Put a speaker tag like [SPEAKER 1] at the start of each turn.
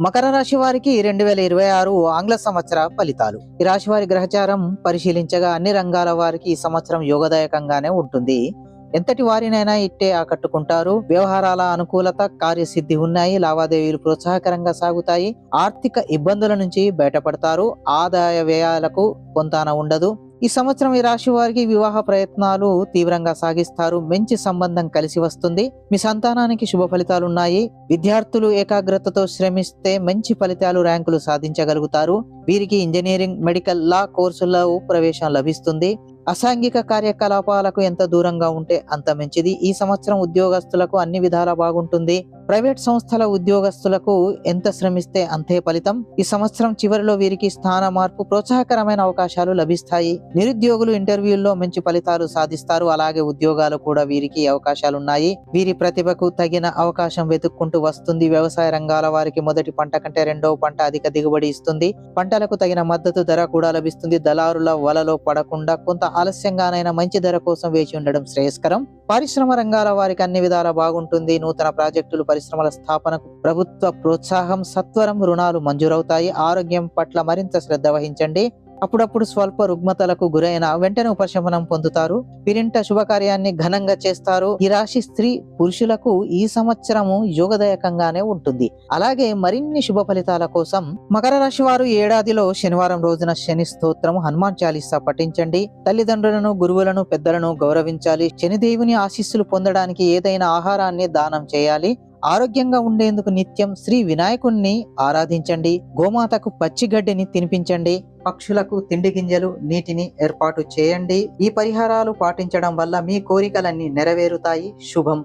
[SPEAKER 1] మకర రాశి వారికి రెండు వేల ఇరవై ఆరు ఆంగ్ల సంవత్సర ఫలితాలు. ఈ రాశి వారి గ్రహచారం పరిశీలించగా అన్ని రంగాల వారికి ఈ సంవత్సరం యోగదాయకంగానే ఉంటుంది. ఎంతటి వారినైనా ఇట్టే ఆకట్టుకుంటారు. వ్యవహారాల అనుకూలత కార్యసిద్ధి ఉన్నాయి. లావాదేవీలు ప్రోత్సాహకరంగా సాగుతాయి. ఆర్థిక ఇబ్బందుల నుంచి బయటపడతారు. ఆదాయ వ్యయాలకు పొంతాన ఉండదు. ఈ సంవత్సరం ఈ రాశి వారికి వివాహ ప్రయత్నాలు తీవ్రంగా సాగిస్తారు. మంచి సంబంధం కలిసి వస్తుంది. మీ సంతానానికి శుభ ఫలితాలు ఉన్నాయి విద్యార్థులు ఏకాగ్రతతో శ్రమిస్తే మంచి ఫలితాలు ర్యాంకులు సాధించగలుగుతారు. వీరికి ఇంజనీరింగ్ మెడికల్ లా కోర్సుల్లో ప్రవేశం లభిస్తుంది. అసాంఘిక కార్యకలాపాలకు ఎంత దూరంగా ఉంటే అంత మంచిది. ఈ సంవత్సరం ఉద్యోగస్తులకు అన్ని విధాలా బాగుంటుంది. ప్రైవేట్ సంస్థల ఉద్యోగస్తులకు ఎంత శ్రమిస్తే అంతే ఫలితం? ఈ సంవత్సరం చివరిలో వీరికి స్థాన మార్పు ప్రోత్సాహకరమైన అవకాశాలు లభిస్తాయి. నిరుద్యోగులు ఇంటర్వ్యూల్లో మంచి ఫలితాలు సాధిస్తారు. అలాగే ఉద్యోగాలు కూడా వీరికి అవకాశాలు ఉన్నాయి వీరి ప్రతిభకు తగిన అవకాశం వెతుక్కుంటూ వస్తుంది. వ్యవసాయ రంగాల వారికి మొదటి పంట కంటే రెండవ పంట అధిక దిగుబడి ఇస్తుంది. పంటలకు తగిన మద్దతు ధర కూడా లభిస్తుంది. దళారుల వలలో పడకుండా కొంత ఆలస్యంగానైనా మంచి ధర కోసం వేచి ఉండడం శ్రేయస్కరం. పరిశ్రమ రంగాల వారికి అన్ని విధాలా బాగుంటుంది. నూతన ప్రాజెక్టులు పరిశ్రమల స్థాపనకు ప్రభుత్వ ప్రోత్సాహం సత్వరం రుణాలు మంజూరవుతాయి. ఆరోగ్యం పట్ల మరింత శ్రద్ధ వహించండి. అప్పుడప్పుడు స్వల్ప రుగ్మతలకు గురైన వెంటనే ఉపశమనం పొందుతారు. వీరింట శుభకార్యాన్ని ఘనంగా చేస్తారు. ఈ రాశి స్త్రీ పురుషులకు ఈ సంవత్సరము యోగదాయకంగానే ఉంటుంది. అలాగే మరిన్ని శుభ ఫలితాల కోసం మకర రాశి వారు ఏడాదిలో శనివారం రోజున శని స్తోత్రం హనుమాన్ చాలీసా పఠించండి. తల్లిదండ్రులను గురువులను పెద్దలను గౌరవించాలి. శనిదేవుని ఆశీస్సులు పొందడానికి ఏదైనా ఆహారాన్ని దానం చేయాలి. ఆరోగ్యంగా ఉండేందుకు నిత్యం శ్రీ వినాయకుణ్ణి ఆరాధించండి గోమాతకు పచ్చిగడ్డిని తినిపించండి పక్షులకు తిండి గింజలు నీటిని ఏర్పాటు చేయండి. ఈ పరిహారాలు పాటించడం వల్ల మీ కోరికలన్నీ నెరవేరుతాయి. శుభం.